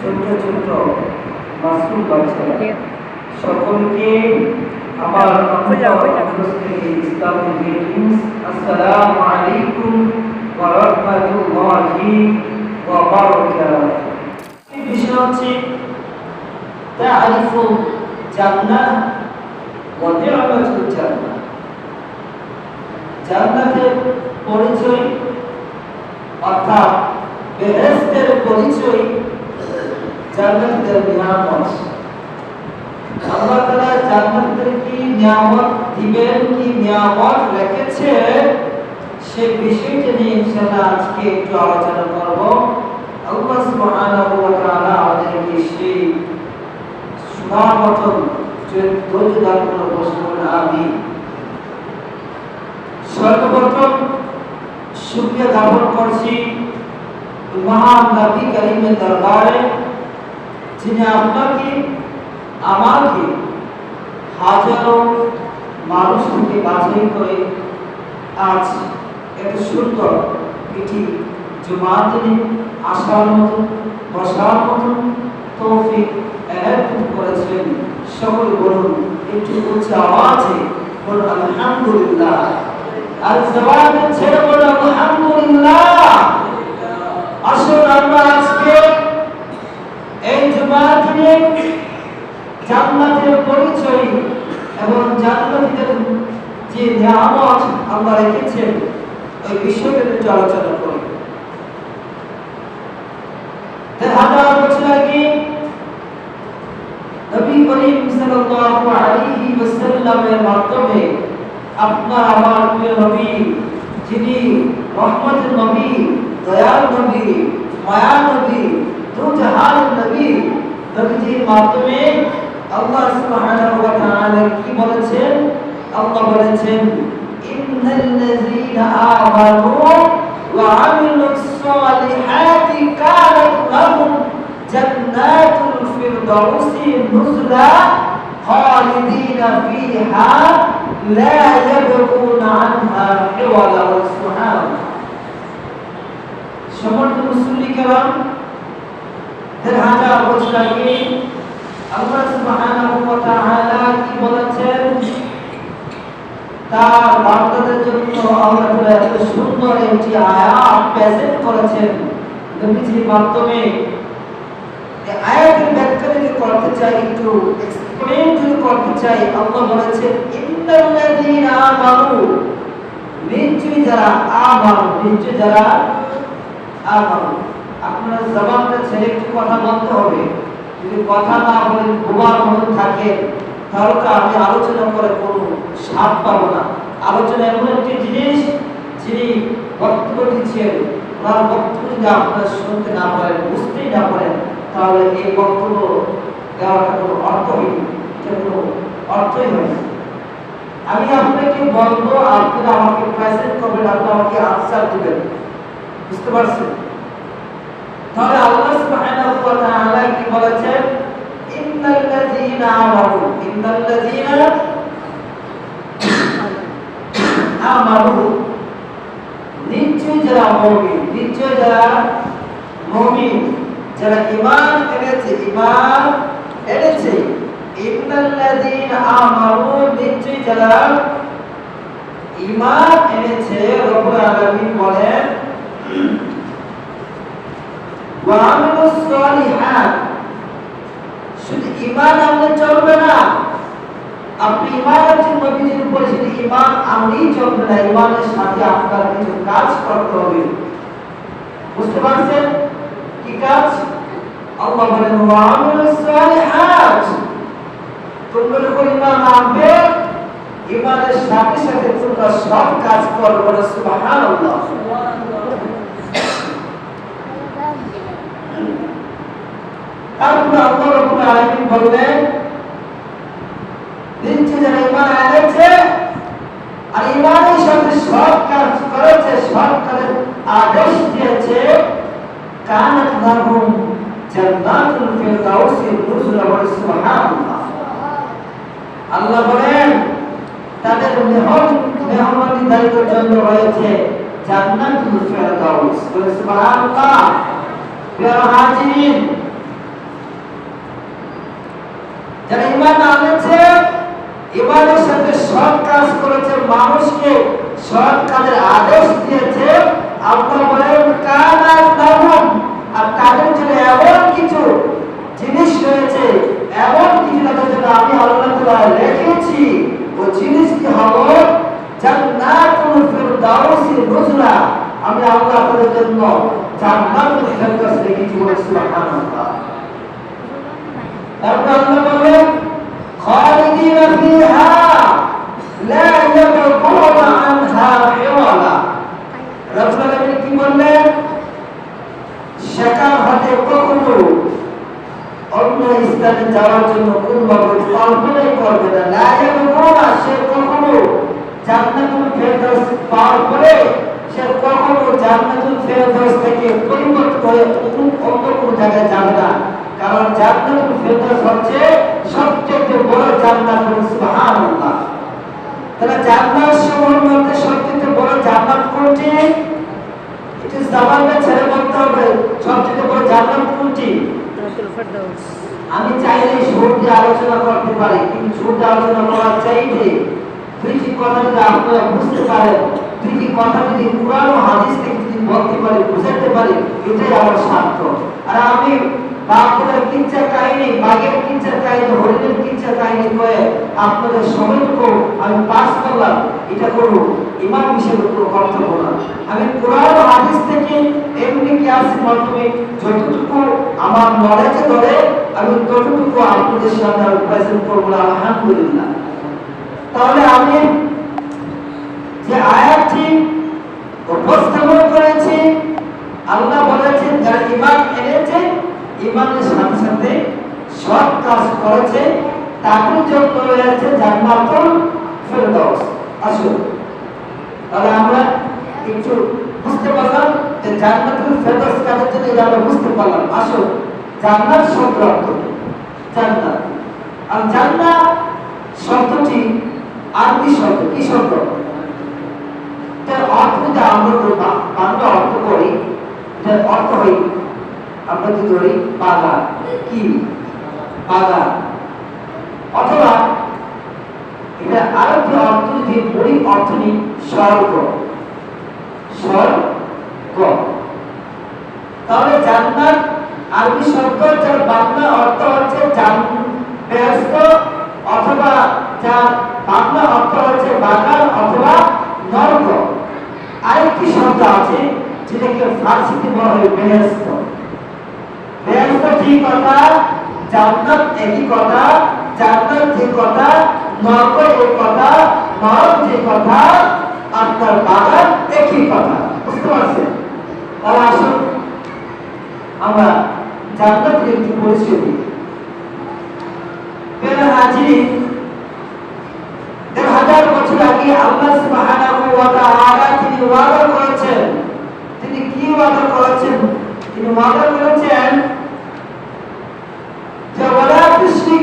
ছোট ছোট মাসুম বাচ্চারা সকলকে আমার ইসলাম গ্রিটিংস আসসালামু আলাইকুম ওয়া রাহমাতুল্লাহি ওয়া বারাকাতুহু বিষয় হচ্ছে তাআরিফু নি'মাতুল জান্নাহ জান্নাতের পরিচয় অর্থাৎ বেহেস্তের পরিচয় জান্নাতের নিয়ামত। আল্লাহ তাআলা জান্নাতের কি নিয়ামত দিবেন, কি নিয়ামত রেখেছে? সে বিষয়টা নিয়ে ইনশাআল্লাহ আজকে একটু আলোচনা করব। আল্লাহ সুবহানাহু ওয়া তাআলা আমাদেরকে সেই শোনার মতন ধৈর্য দান করে বসে বলেন আমিন সর্বপ্রথম শুক্রিয়া জ্ঞাপন করছি মহান নবী করিমের দরবারে, যিনি আপনাকে, আমাকে হাজারো মানুষ থেকে বাছাই করে আজ এত সুন্দর এটি জমাতে আসার মতো, বসার মতো তৌফিক এলান করেছেন সকল বলুন, একটু উচ্চ আওয়াজে বলুন, আলহামদুলিল্লাহ। আর জবানে ছেড়ে বলুন, আলহামদুলিল্লাহ। আসুন আমরা আজকে এই জুমার দিনে জান্নাতের পরিচয় এবং জান্নাতীদের যে নিয়ামত আল্লাহ রেখেছেন, ওই বিষয়টা একটু আলোচনা করি। দেড় হাজার বছর আগে নবী করিম সাল্লাল্লাহু আলাইহি ওয়াসাল্লামের মাধ্যমে আপনার আমার প্রিয় নবী, যিনি রহমতের নবী, দয়াল নবী মায়া নবী দু জাহানের নবী, নবীজির মাধ্যমে আল্লাহ সুবহানাহু ওয়া তাআলা কি বলেছেন? আল্লাহ বলেছেন, ইন্নাল্লাযীনা আমানু ওয়া আমিলুস সালিহাতি কানাত লাহুম জান্নাতুল ফিরদাউসি নুজলা خالدين فيها لا يبغون عنها حولا سبحان الله সমর্থ মুসলিম কেরাম দেড় হাজার বছর আগে আল্লাহ সুবহানাহু ওয়া তাআলা কি বলেছেন তার বান্দাদের জন্য আল্লাহ তাআলা এত সুন্দর একটি আয়াত প্রেজেন্ট করেছেন নবীজির মাধ্যমে এই আয়াতের ব্যাখ্যা যদি করতে চাই, একটু এক্সপ্লেন যদি করতে চাই, আল্লাহ বলেছেন, ইন্নাল্লাযীনা আমানু। নিশ্চয়ই যারা আমানু, নিশ্চয়ই যারা আমানু। আপনার জবানটা ছেড়ে একটু কথা বলতে হবে। যদি কথা না বলে বোবার মতন থাকে, তাহলে আমি আলোচনা করে কোনো স্বাদ পাবো না। আলোচনা এমন একটি জিনিস যিনি বক্তব্য দিচ্ছেন, ওনার বক্তব্য যদি আপনারা শুনতে না পারেন, বুঝতেই না পারেন তাহলে এই বক্তব্য দেওয়াটা কোনো অর্থহীন কোনো অর্থই হয় আমি আপনাকে বলব আপনারা আমাকে প্রেজেন্ট করবেন আপনারা আমাকে আনসার দিবেন। বুঝতে পারছেন? তাহলে আল্লাহ সুবহানাহু ওয়া তাআলা কি বলেছেন? ইন্নাল্লাযীনা আমানু ইন্নাল্লাযীনা আমানু। নিশ্চয় যারা মুমিন নিশ্চয় যারা মুমিন যারা ঈমান এনেছে ঈমান এনেছে, ইন্নাল্লাযীনা আমানু নিশ্চয় যারা ঈমান এনেছে, রব্বুল আলামিন বলেন ওয়ামিলুস সালিহাত শুধু ঈমান আনলে চলবে না। আপনি ঈমান আনছেন নবীজির উপরে, শুধু ঈমান আনলেই চলবে না। ঈমানের সাথে আপনার কিছু কাজ করতে হবে। বুঝতে পারছেন? কি কাজ আল্লাহ বলেন সালিহাত তোমরা যখন ঈমান আনবে ঈমানের সাথে সাথে তোমরা সব কাজ করবে সুবহানাল্লাহ তারপরে আল্লাহ রাব্বুল আলামিন বললেন নিশ্চয় যারা ঈমান এনেছে আর ঈমানের সাথে সৎ কাজ করেছে সৎ কাজের আদেশ দিয়েছে কানাত লাহুম জান্নাতুল ফিরদাউসি নুজুলা ওয়া সুবহানাল্লাহ আল্লাহ বলেন, তাদের মেহমানি দায়িত্বের জন্য রয়েছে জান্নাতুল ফেরদাউস। সুবহানাল্লাহ। প্রিয় যারা ইমান আনেছে ইমানের সাথে সৎ কাজ করেছে, মানুষকে সৎ কাজের আদেশ দিয়েছে, আল্লাহ বলেন, কানা তাদের জন্য এমন কিছু জিনিস রয়েছে, এমন কিছু তাদের জন্য আমি আল্লাহ তাআলা রেখেছি। ও জিনিস কি হলো জান্নাতুল ফিরদাউসি নুজলা। আমি আল্লাহ তাদের জন্য জান্নাতুল ফিরদাউস রেখেছি বলে সুবহানাল্লাহ তারপর আল্লাহ বলেন খালিদিন ফিহা লা ইয়াবগুনা আনহা হিওয়ালা রব্বুল আলামিন কি বললেন সেখান হতে কখনো স্থানে যাওয়ার জন্য কোনভাবে কল্পনাই করবে না। লা ইয়াবগুনা সে কখনো জান্নাতুল ফেরদৌস পাওয়ার পরে সে কখনো জান্নাতুল ফেরদৌস থেকে পরিবর্তন হয়ে অন্য কোনো জায়গায় যাবে না। কারণ জান্নাতুল ফেরদৌস হচ্ছে সবচেয়ে বড় জান্নাত সুবহানাল্লাহ। তাহলে জান্নাত সমূহের মধ্যে সবচেয়ে বড় জান্নাত কোনটি? এটি জবানটা ছেড়ে বলতে হবে, সবচেয়ে বড় জান্নাত কোনটি? আমি চাইলে শুরুতে আলোচনা করতে পারি, কিন্তু শুরুতে আলোচনা করা করার চাইতে দুইটি কথা যদি আপনারা বুঝতে পারেন দুইটি কথা যদি ও হাদিস থেকে যদি বলতে পারি, বুঝাতে পারি, এটাই আমার স্বার্থ। আর আমি বাঘের কিচ্ছা কাহিনী বাঘের কিচ্ছা কাহিনী, হরিণের কিচ্ছা কাহিনী কয়ে আপনাদের সময়টুকু আমি পাস করলাম। এটা কোনো ইমান হিসেবে কোনো কর্তব্য না। আমি কোরআন হাদিস থেকে এমনি ক্লাসের মাধ্যমে যতটুকু আমার নলেজে ধরে, আমি ততটুকু আপনাদের সামনে আমি প্রেজেন্ট করব আলহামদুলিল্লাহ। তাহলে আমি যে আয়াতটি উপস্থাপন করেছি, আল্লাহ বলেছেন, যারা ইমান এনেছে ইমানের সাথে সাথে সৎ কাজ করেছে তাদের জন্য রয়েছে জান্নাতুল ফেরদাউস। আসুন তাহলে আমরা একটু বুঝতে পারলাম যে জান্নাতুল ফেরদাউস কাদের জন্য এটা আমরা বুঝতে পারলাম। আসুন জান্নাত শব্দ অর্থ? জান্নাত। আর জান্নাত শব্দটি আরবি শব্দ কি শব্দ? তার অর্থ যদি আমরা করি, বাংলা অর্থ করি এটার অর্থ হয় আমরা যদি ধরি কি? বাগান অথবা এটা আরেকটি অর্থ যদি বড়ি অর্থ নিই স্বর্গ। স্বর্গ। তাহলে জান্নাত আরবি শব্দ যার বাংলা অর্থ হচ্ছে জান ব্যস্ত অথবা যার বাংলা অর্থ হচ্ছে বাগান অথবা নরক। আরেকটি শব্দ আছে যেটাকে ফার্সিতে বলা হয় বেহেস্ত বেহেস্ত কথা জান্নাত একই কথা জান্নাত কথা নরক কথা নরক যে কথা বাগান একই কথা বুঝতে তাহলে আসুন, আমরা একটু পরিচয় দিই। হাজির দেড় হাজার বছর আগে আল্লাহ তিনি ওয়াদা করেছেন। তিনি কি ওয়াদা করেছেন? তিনি ওয়াদা করেছেন যে ওয়ালা তুশরিকু বিইবাদাতি রাব্বিকুম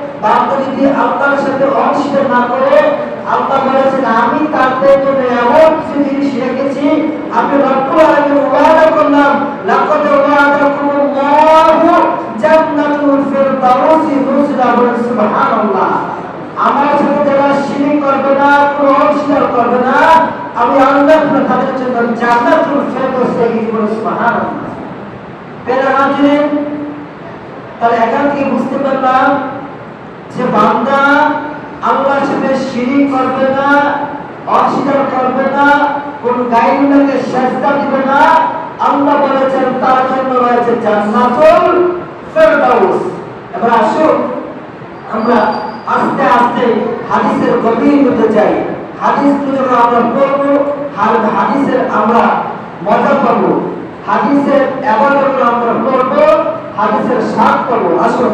বান্দা যদি আল্লাহর সাথে অস্বীকার না করে আল্লাহ বলেছেন, আমি তাদের জন্য এমন কিছু জিনিস রেখেছি, আমি রব্বুল আলামিন ওয়াদা করলাম, লাকাদ ওয়াদাকুমুল্লাহু জান্নাতুল ফিরদাউসি নুজলা সুবহানাল্লাহ। আমার সাথে যারা শিরিক করবে না, কোনো অস্বীকার করবে না, আমি আল্লাহ তাদের জন্য জান্নাতুল ফিরদাউস রেখেছি সুবহানাল্লাহ। তাহলে এখান থেকে বুঝতে পারলাম যে বান্দা আল্লাহর সাথে শিরিক করবে না, অস্বীকার করবে না, কোন গাইডলাইনকে সেজদা দিবে না, আল্লাহ বলেছেন তার জন্য রয়েছে জান্নাতুল ফেরদাউস। এবার আসুন, আমরা আস্তে আস্তে হাদিসের গভীর মধ্যে যাই। হাদিসগুলো যখন আমরা পড়ব হাদিসের আমরা মজা পাবো হাদিসের এবার আমরা পড়ব, হাদিসের স্বাদ পাবো আসুন।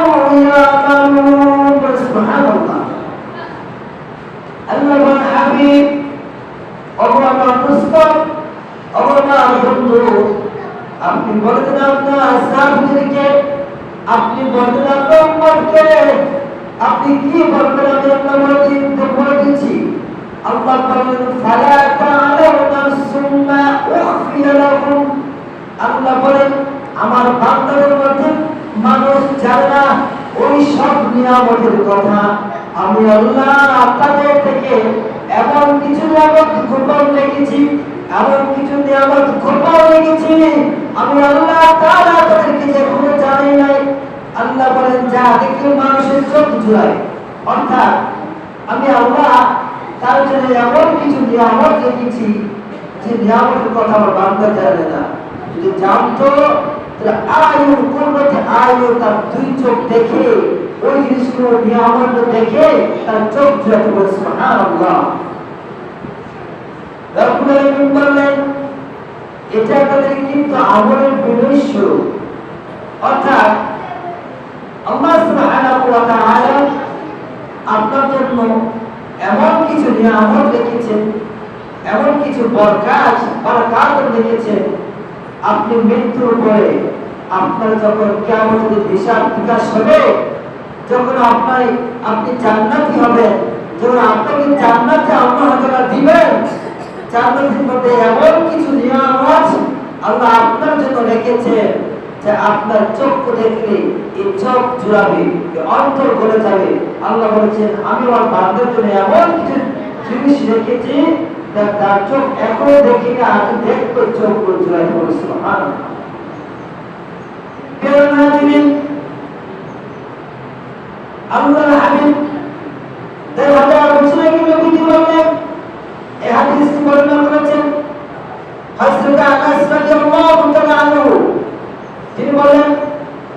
বলতেন আপনার সাহাবীদেরকে আপনি বলতেন আপনার উম্মতকে আপনি কি বলবেন আমি আপনার বলে দিন বলে দিচ্ছি আল্লাহ বললেন ফালা তা'লামু নাফসুম মা উখফিয়া লাহুম আল্লাহ বলেন, আমার বান্দাদের মধ্যে মানুষ জানে ওই সব নিয়ামতের কথা। আমি আল্লাহ আপনাদের থেকে এমন কিছু নিয়ামত গোপন রেখেছি, এমন কিছু নিয়ামত গোপন রেখেছি আমি আল্লাহ তাআলা তাদেরকে যে কোনো জানি নাই, আল্লাহ বলেন, যা দেখে মানুষের চোখ জুড়ায়। অর্থাৎ আমি আল্লাহ তার জন্য এমন কিছু নিয়ামত রেখেছি যে নিয়ামতের কথা আমার বান্দা জানে না। যদি জানতো আয়ু কোনটি আয়ু, তার দুই চোখ দেখে, ওই জিনিসগুলো নিয়ামত দেখে তার চোখ জুড়াতে বলে সুবহানাল্লাহ। রব্বুল আলামিন বললেন এটা তাদের কিন্তু আমলের শুরু অর্থাৎ আল্লাহ সুবহানাহু ওয়া তাআলা আপনার জন্য এমন কিছু নিয়ামত রেখেছেন, এমন কিছু বরকাত বরকাত রেখেছেন। আপনি মৃত্যুর পরে আপনার যখন কিয়ামতের হিসাব বিকাশ হবে, যখন আপনার, আপনি জান্নাতি হবেন, যখন আপনাকে জান্নাতে আল্লাহ তাআলা দিবেন জান্নাতের মধ্যে এমন কিছু নিয়ামত আল্লাহ আপনার জন্য রেখেছে যে আপনার চোখ দেখলে এই চোখ জুড়াবে অন্তর গলে যাবে। আল্লাহ বলেছেন, আমি আমার বান্দার জন্য এমন কিছু জিনিস রেখেছি তার চোখ এখনও দেখি না আমি দেখতো চোখগুলো বলেছিল প্রেরণা আল্লাহ হাবিব দেড় হাজার বছর আগে নবীজি বললেন এই হাদিসটি বর্ণনা করেছেন হযরত আনাস রাদিয়াল্লাহু তাআলা আনহু তিনি বলেন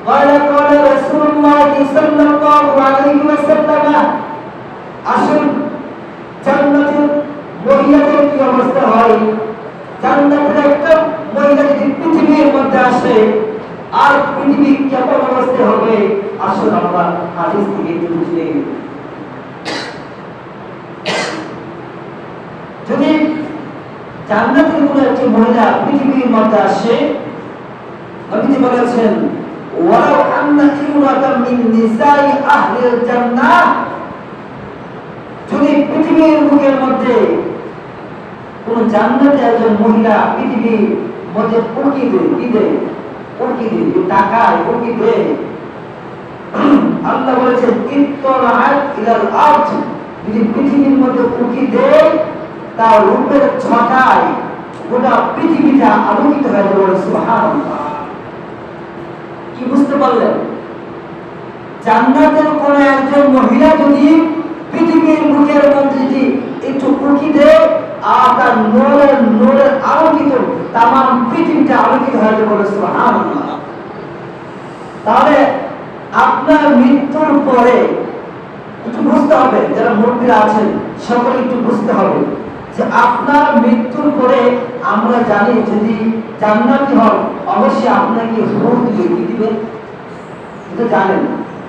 قال قال رسول الله صلى الله عليه وسلم আহলিল জান্নাহ যদি পৃথিবীর বুকের মধ্যে কোন জান্নাতে একজন মহিলা পৃথিবীর মধ্যে উকি দেয়, কি দেয়? উকি দেয় টাকায় উকি দেয়। আল্লাহ বলেছেন, ইত্তলাআত ইলাল আরদ যদি পৃথিবীর মধ্যে উকি দেয়, তার রূপের ছটায় গোটা পৃথিবীটা আলোকিত হয়ে যাবে সুবহানাল্লাহ। কি বুঝতে পারলেন? জান্নাতের কোন একজন মহিলা যদি পৃথিবীর মুখের মধ্যে একটু উকি দেয়, আর তার নোরের নোরের আলোকিত, তামাম পৃথিবীটা আলোকিত হয়ে যাবে বলে তাহলে আপনার মৃত্যুর পরে একটু বুঝতে হবে, যারা মুরব্বীরা আছেন, সকলে একটু বুঝতে হবে যে আপনার মৃত্যুর পরে আমরা জানি যদি জান্নাতি হন, অবশ্যই আপনাকে হুর দিবে কি দিবে জানেন।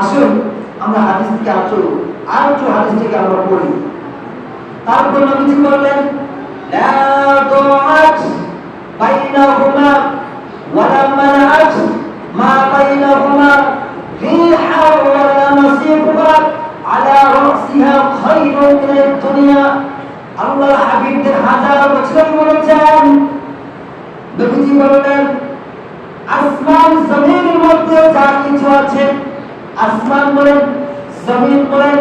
আসুন, আমরা হাদিস থেকে আছো আর একটু হাদিস থেকে আমরা পড়ি। তারপর নবী নবীজি বললেন লা দুআত বাইনাহুমা ওয়া লা মানাআত মা বাইনাহুমা রিহা ওয়া লা নাসিফা আলা রাসিহা খায়রুন মিনাদ দুনিয়া। আল্লাহ হাবিবদের হাজার বছর মনে বলেছেন। নবীজি বললেন, আসমান, জমিনের মধ্যে যা কিছু আছে আসমান বলেন, জমিন বলেন,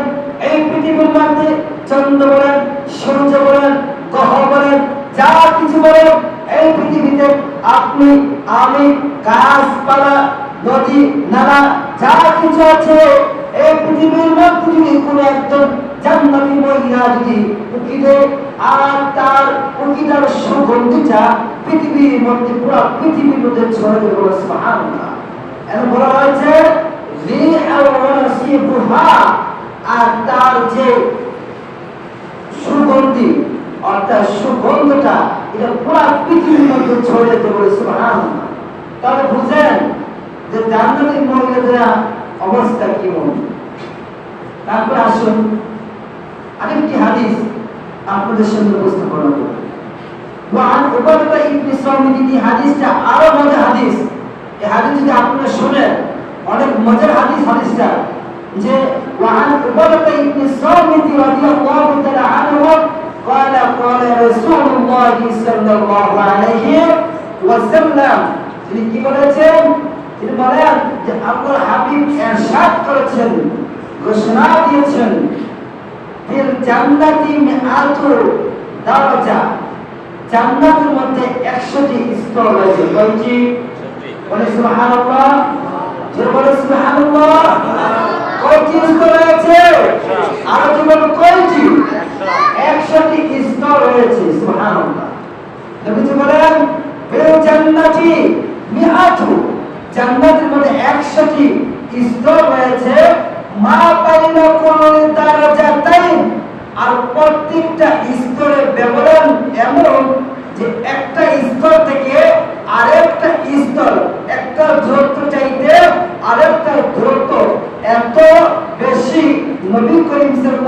এই পৃথিবীর মধ্যে চন্দ্র বলেন, সূর্য বলেন, গ্রহ বলেন, যা কিছু বলেন, এই পৃথিবীতে আপনি, আমি, গাছপালা, নদী, নালা, যা কিছু আছে, এই পৃথিবীর মধ্যে যদি কোনো একজন জান্নাতি মহিলা যদি উকি আর তার উকিটার সুগন্ধিটা পৃথিবীর মধ্যে, পুরো পৃথিবীর মধ্যে ছড়িয়ে দেবে সুবহানাল্লাহ। এখন বলা হয়েছে আর তার যে সুগন্ধি অর্থাৎ সুগন্ধটা এটা পুরো পৃথিবীর মধ্যে ছড়িয়ে দেবে সুবহানাল্লাহ তাহলে বুঝেন যে জান্নাতি মহিলাদের অবস্থা কি মনে তারপরে আসুন আরেকটি হাদিস আপনাদের সামনে উপস্থাপন করব وعن عبادة ابن صامت এই হাদিসটা আরো মজার হাদিস এই হাদিস যদি আপনারা শুনেন অনেক মজার হাদিস হাদিসটা যে وعن عبادة ابن صامت رضي الله تعالى عنه قال قال رسول الله صلى الله عليه وسلم তিনি কি বলেছেন তিনি বলেন যে আল্লাহর হাবিব ইরশাদ করেছেন ঘোষণা দিয়েছেন ফিল জান্নাতি মিআতু দারাজা জান্নাতের মধ্যে 100টি স্তর রয়েছে কয়টি বলে সুবহানাল্লাহ জোরে বলে সুবহানাল্লাহ কয়টি রয়েছে? আর কি বলে, কয়টি? 100টি স্তর রয়েছে নবীজি বলেন ফিল জান্নাতি মিআতু। জান্নাতের মধ্যে 100টি স্তর রয়েছে। মা বাইনা কোন দারাজাতাইন। আর প্রত্যেকটা স্তরের ব্যবধান এমন যে একটা স্তর থেকে আরেকটা স্তর একটা দূরত্ব চাইতে আরেকটা দূরত্ব এত বেশি নবী করিম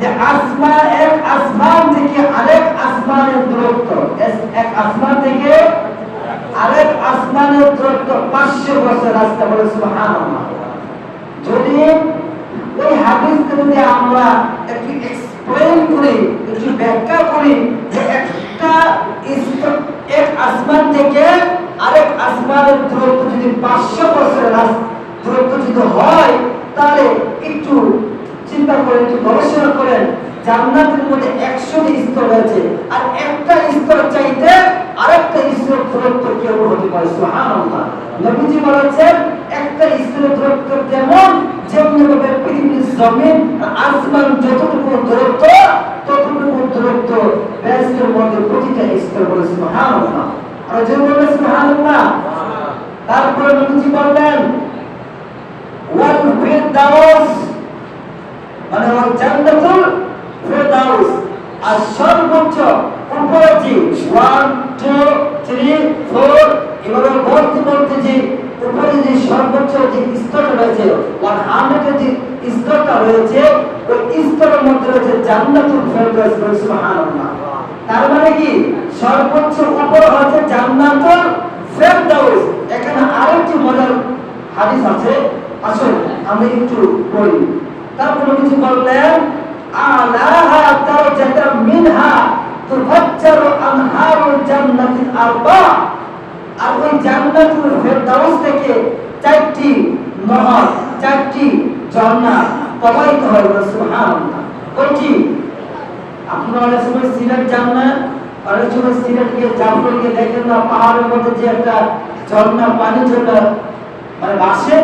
যে আসমান এক আসমান থেকে আরেক আসমানের দূরত্ব। এক আসমান থেকে আরেক আসমানের দূরত্ব পাঁচশো বছর রাস্তা বলে সুবহানাল্লাহ। যদি ওই হাদিসকে যদি আমরা একটু এক্সপ্লেন করি, একটু ব্যাখ্যা করি যে একটা এক আসমান থেকে আরেক আসমানের দূরত্ব যদি পাঁচশো বছরের দূরত্ব যদি হয়, তাহলে একটু চিন্তা করেন একটু গবেষণা করেন জান্নাতের মধ্যে একশোটি স্তর রয়েছে। আর একটা স্তর চাইতে আরেকটা স্তর দূরত্ব কেউ হতে পারে? সুবহানাল্লাহ। নবীজি বলেছেন একটা স্তরের দূরত্ব যেমন যেমনি ভাবে পৃথিবীর জমিন আসমান যতটুকু দূরত্ব ততটুকু দূরত্ব বেহেশতের মধ্যে প্রতিটা স্তর বলে সুবহানাল্লাহ। আর যে বলে সুবহানাল্লাহ? তারপরে নবীজি বললেন ওয়াল ফিরদাউস মানে জান্নাতুল ফেরদাউস। আর সর্বোচ্চ উপরে যে ওয়ান টু থ্রি ফোর এভাবে বলতে বলতে যে উপরে যে সর্বোচ্চ যে স্তরটা রয়েছে ওয়ান হান্ড্রেডের যে স্তরটা রয়েছে, ওই স্তরের মধ্যে রয়েছে জান্নাতুল ফেরদাউস সুবহানাল্লাহ। তার মানে কি? সর্বোচ্চ উপরে হচ্ছে জান্নাতুল ফেরদাউস। এখানে আরেকটি মজার হাদিস আছে। আসুন আমরা একটু পড়ি। তারপরে কিছু বললেন আলাহা দারাজাতা মিনহা তুফাজ্জারু আনহারুল জান্নাতিল আরবা আর ওই জান্নাতুল ফেরদাউস থেকে চারটি নহর, চারটি ঝর্ণা প্রবাহিত হয় সুবহানাল্লাহ। কয়টি আপনারা অনেক সময় সিলেট যান না? অনেক সময় সিলেট গিয়ে জাফর গিয়ে দেখেন না, পাহাড়ের মধ্যে যে একটা ঝর্ণা, পানি ঝর্ণা মানে ভাসে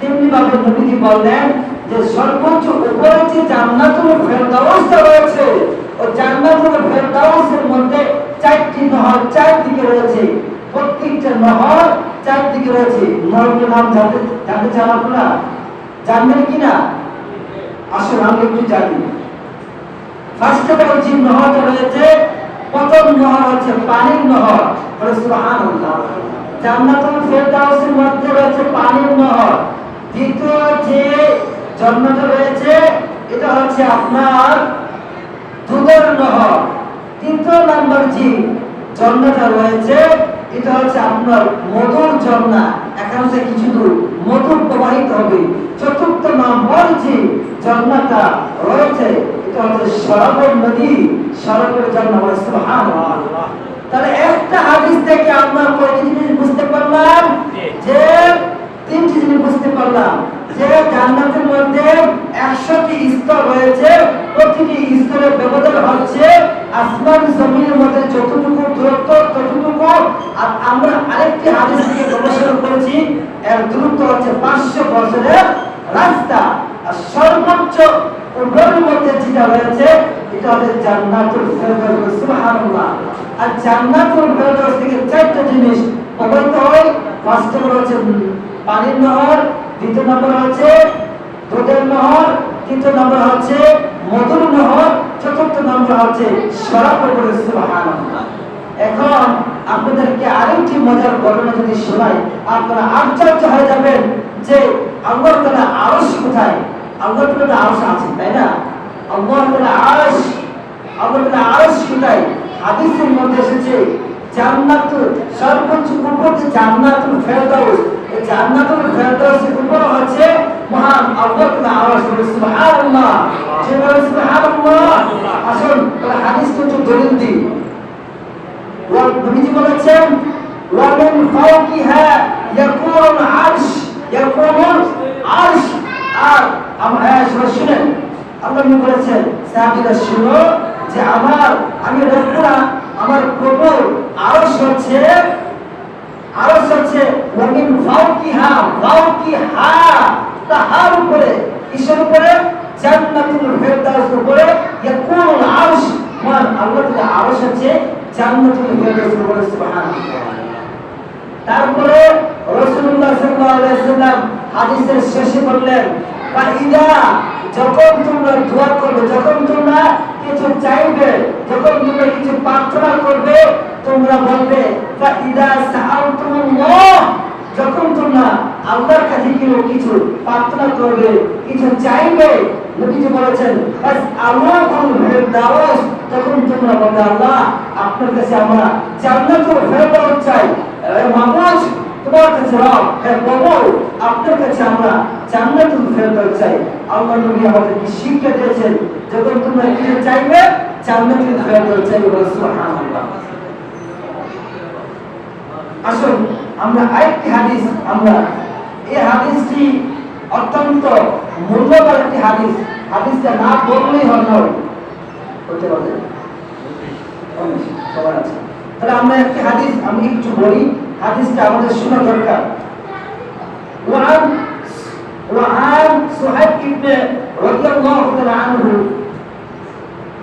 তেমনি নবীজি বললেন যে সর্বোচ্চ উপরে যে জান্নাতুল ফেরদাউসটা রয়েছে ও জান্নাতুল ফেরদাউসের মধ্যে চারটি নহর চারদিকে রয়েছে। প্রত্যেকটা নহর চারদিকে রয়েছে। নহরগুলোর নাম জানতে জানতে চান আপনারা? জানবেন কিনা আসলে আমরা একটু জানি। ফার্স্ট অফ অল যে নহরটা রয়েছে, প্রথম নহর হচ্ছে পানির নহর। সুবহানাল্লাহ। জান্নাতুল ফেরদাউসের মধ্যে রয়েছে পানির নহর। দ্বিতীয় যে জন্মটা রয়েছে এটা হচ্ছে আপনার দুধের তৃতীয় নাম্বার যে ঝর্ণাটা রয়েছে এটা হচ্ছে আপনার মধুর ঝর্ণা এখান থেকে কিছু দূর মধু প্রবাহিত হবে। চতুর্থ নাম্বার যে ঝর্ণাটা রয়েছে এটা হচ্ছে সরবর নদী। সরবর ঝর্ণা বলে তাহলে একটা হাদিস থেকে আমরা কয়টি জিনিস বুঝতে পারলাম? যে তিনটি জিনিস বুঝতে পারলাম। যে জান্নাতের মধ্যে একশোটি স্তর রয়েছে, প্রতিটি স্তরের ব্যবধান হচ্ছে আসমান জমিনের মধ্যে যতটুকু দূরত্ব, ততটুকু। আর আমরা আরেকটি হাদিস থেকে গবেষণা করেছি, এর দূরত্ব হচ্ছে পাঁচশো বছরের রাস্তা। আর সর্বোচ্চ উপরের মধ্যে যেটা রয়েছে, এটা হচ্ছে জান্নাতুল ফেরদাউস, সুবহানাল্লাহ। আর জান্নাতুল ফেরদাউস থেকে চারটা জিনিস প্রবাহিত হয়। ফার্স্ট হচ্ছে পানির নহর, দ্বিতীয় নম্বর হচ্ছে দুধের নহর, তৃতীয় নম্বর হচ্ছে মধুর নহর, চতুর্থ নম্বর হচ্ছে শরাব করে এখন আপনাদেরকে আরেকটি মজার ঘটনা যদি শোনাই, আপনারা আশ্চর্য হয়ে যাবেন যে আল্লাহ আরশ কোথায়? আল্লাহ তাআলা আরশ আছে, তাই না? আল্লাহ তাআলা আরশ আল্লাহ তাআলা আরশ কোথায়? হাদিসের মধ্যে এসেছে জান্নাত সর্বোচ্চ উপর জান্নাতুল ফেরদাউস। এই জান্নাতুল ফেরদাউসের উপর হচ্ছে মহান আল্লাহ তাআলা আরশ সুবহানাল্লাহ। যে বলে সুবহানাল্লাহ? আসুন, তাহলে হাদিসটা একটু দলিল দিই। নবীজি বলেছেন ওয়ামিন ফাওকিহা ইয়াকুন আরশ ইয়াকুন আরশ। আর আমরা হ্যাঁ শুনে শুনেন। আল্লাহ বলেছেন সাহাবীরা শুনো যে আমার, আমি রব্বুরা আমার প্রভু আরশ হচ্ছে আরশ হচ্ছে ওয়ামিন ফাওকিহা ফাওকিহা তাহার উপরে, কিসের উপরে? জান্নাতুল ফেরদাউস উপরে। ইয়াকুন আরশ মান আল্লাহ তাআলা আরশ হচ্ছে জান্নাতুল ফেরদাউস উপরে, সুবহানাল্লাহ। তারপরে রাসূলুল্লাহ সাল্লাল্লাহু আলাইহি সাল্লাম হাদিসের শেষে বললেন, ফাইদা, যখন তোমরা দোয়া করবে, যখন তোমরা কিছু চাইবে, যখন তোমরা কিছু প্রার্থনা করবে, তোমরা বলবে যখন তোমরা আল্লাহর কাছে কেউ কিছু প্রার্থনা করবে, কিছু চাইবে, নবীজি বলেছেন আল্লাহুল ফেরদাউস তখন তোমরা বলবে, আল্লাহ, আপনার কাছে আমরা জান্নাতুল ফেরদাউস চাই। মাবুদ তোমার কাছে রাও হে প্রভু আপনার কাছে আমরা জান্নাতুল ফেরদাউস চাই। আল্লাহ নবী আমাদেরকে শিক্ষা দিয়েছেন, যখন তোমরা কিছু চাইবে জান্নাতুল ফেরদাউস চাইবে সুবহানাল্লাহ। আসুন, আমরা আরেকটি হাদিস, আমরা এই হাদিসটি অত্যন্ত মূল্যবান একটি হাদিস। হাদিসটা না বললেই হয় নয় বলতে পারবে তাহলে আমরা একটি হাদিস, আমি একটু বলি। হাদিসটা আমাদের শোনা দরকার وعن وعن صهيب بن رضي الله تعالى عنه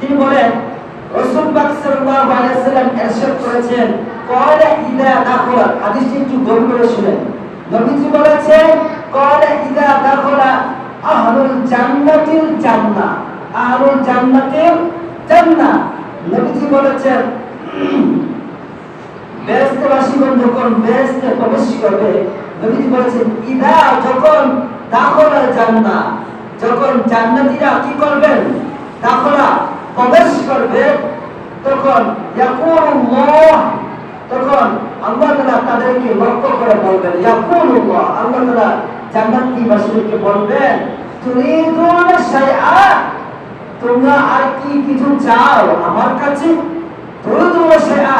তিনি বলেন রাসূল পাক সাল্লাল্লাহু আলাইহি সাল্লাম ইরশাদ করেছেন ক্বালা ইদা দাখালা হাদিসটি একটু গভীর করে শুনেন নবীজি বলেছেন ক্বালা ইদা দাখালা আহলুল জান্নাতিল জান্নাহ আহলুল জান্নাতিল জান্নাহ নবীজি বলেছেন বেহেশতবাসীগণ যখন বেহেশতে প্রবেশ করবে, নবীজি বলেছেন, ইদা যখন দাখলা জান্নাহ যখন জান্নাতীরা কি করবেন? দাখলা প্রবেশ করবে, তখন তখন আল্লাহ তাআলা তাদেরকে লক্ষ্য করে বলবেন, ইয়াকুলুল্লাহ আল্লাহ তাআলা জান্নাতি বাসীদেরকে বলবেন শাইআ তোমরা আর কি কিছু চাও আমার কাছে? তুরিদুন শাইআ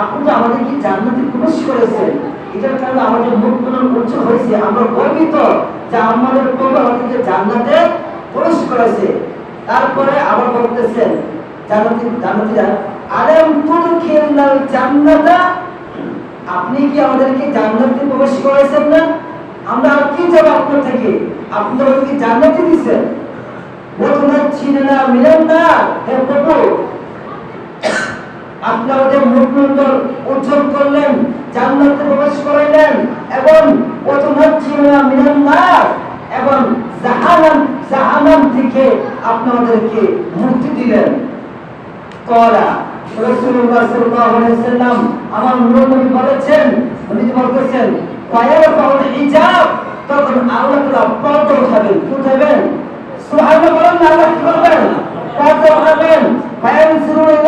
আপনি তো জান্নাতে প্রবেশ করেছেন। এটার কারণে আমাদের মুখমণ্ডল উজ্জ্বল হয়েছে। আমরা গর্বিত যে আমাদের প্রভু আমাদেরকে জান্নাতে প্রবেশ করেছে। তারপরে আবার বলতেছেন, জান্নাতি আলম তুদখিলনাল জান্নাতা, আপনি কি আমাদেরকে জান্নাতে প্রবেশ করাইছেন না? আমরা আর কি চাবো আপনার থেকে? আপনি আমাদেরকে জান্নাতে দিয়েছেন। বলুন ছিলেন না মিলেন না হে প্রভু আপনি আমাদের মুখমণ্ডল উজ্জ্বল করলেন, জান্নাতে প্রবেশ করাইলেন এবং প্রথম ছিলেন না মিলেন এবং জাহানাম জাহানাম থেকে আপনি আমাদেরকে মুক্তি দিলেন। করা রাসূলুল্লাহ সাল্লাল্লাহু আলাইহি ওয়াসাল্লাম আমার নূর নবী বলেছেন, নবী বলতেছেন পাওয়ার হিজাব তখন আল্লাহ তাআলা পর্দা উঠাবেন উঠাবেন। সুবহানাল্লাহ বলেন আল্লাহ কি করবেন পর্দা উঠাবেন।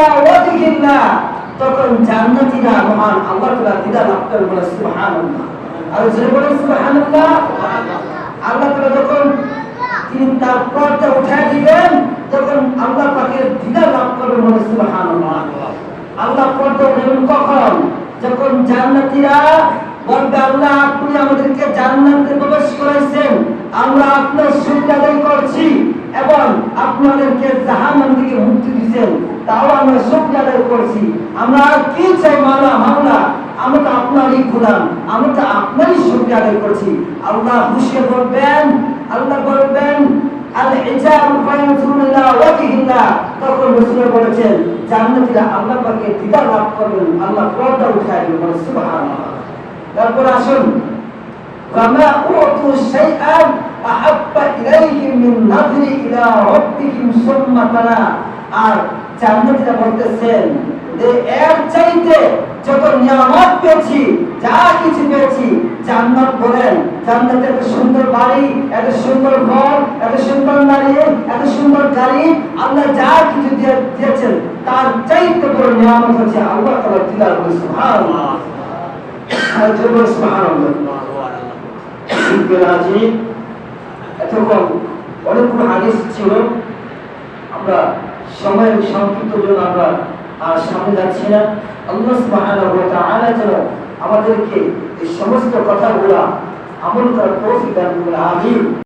ওয়াজিহিল্লাহ। তখন জান্নাতীরা মহান আল্লাহ তাআলা দিদা লাভ করবেন বলে, সুবহানাল্লাহ। আর যে বলেন, সুবহানাল্লাহ। আল্লাহ তাআলা যখন তিনি তার পর্দা উঠায় দিবেন, তখন আল্লাহ পাকের দিদার লাভ করবেন বলে, সুবহানাল্লাহ। আল্লাহ পর্দা উঠাবেন কখন? যখন জান্নাতীরা বলবে, আল্লাহ, আপনি আমাদেরকে জান্নাতে প্রবেশ করাইছেন। আমরা আপনার আদায় করছি এবং আপনাদেরকে জাহান্নাম থেকে মুক্তি দিয়েছেন, তাও আমরা শুকর করছি। আমরা আর কি চাই মাওলা মাওলা? আমরা তো আপনারই গোলাম আমরা তো আপনারই আদায় করছি। আল্লাহ বলবেন আল্লাহ বলবেন তখন বলেছেন আল্লাহ পাকে লাভ করবেন, আল্লাহ পর্দা উঠায় সুবহানাল্লাহ। তারপর আসুন وما أعطوا شيئا أحب إليهم من نظر إلى ربهم ثم تلا আর জান্নাতীরা বলতেছেন যে এর চাইতে যত নিয়ামত পেয়েছি যা কিছু পেয়েছি জান্নাত বলেন জান্নাতে এত সুন্দর বাড়ি এত সুন্দর ঘর এত সুন্দর নারী এত সুন্দর গাড়ি আল্লাহ যা কিছু দিয়ে- দিয়েছেন তার চাইতে বড় নিয়ামত হচ্ছে আল্লাহ তাআলা দিদার বলে সুবহানাল্লাহ আর জন্য সুবহানাল্লাহ রাজি এতক্ষণ অনেকগুলো হাদিস ছিল। আমরা সময়ের সংক্ষিপ্ত জন্য আমরা আর সামনে যাচ্ছি না। আল্লাহ সুবহানাহু ওয়া তাআলা যেন আমাদেরকে এই সমস্ত কথাগুলো আমল করার তৌফিক দান করুন। আমিন।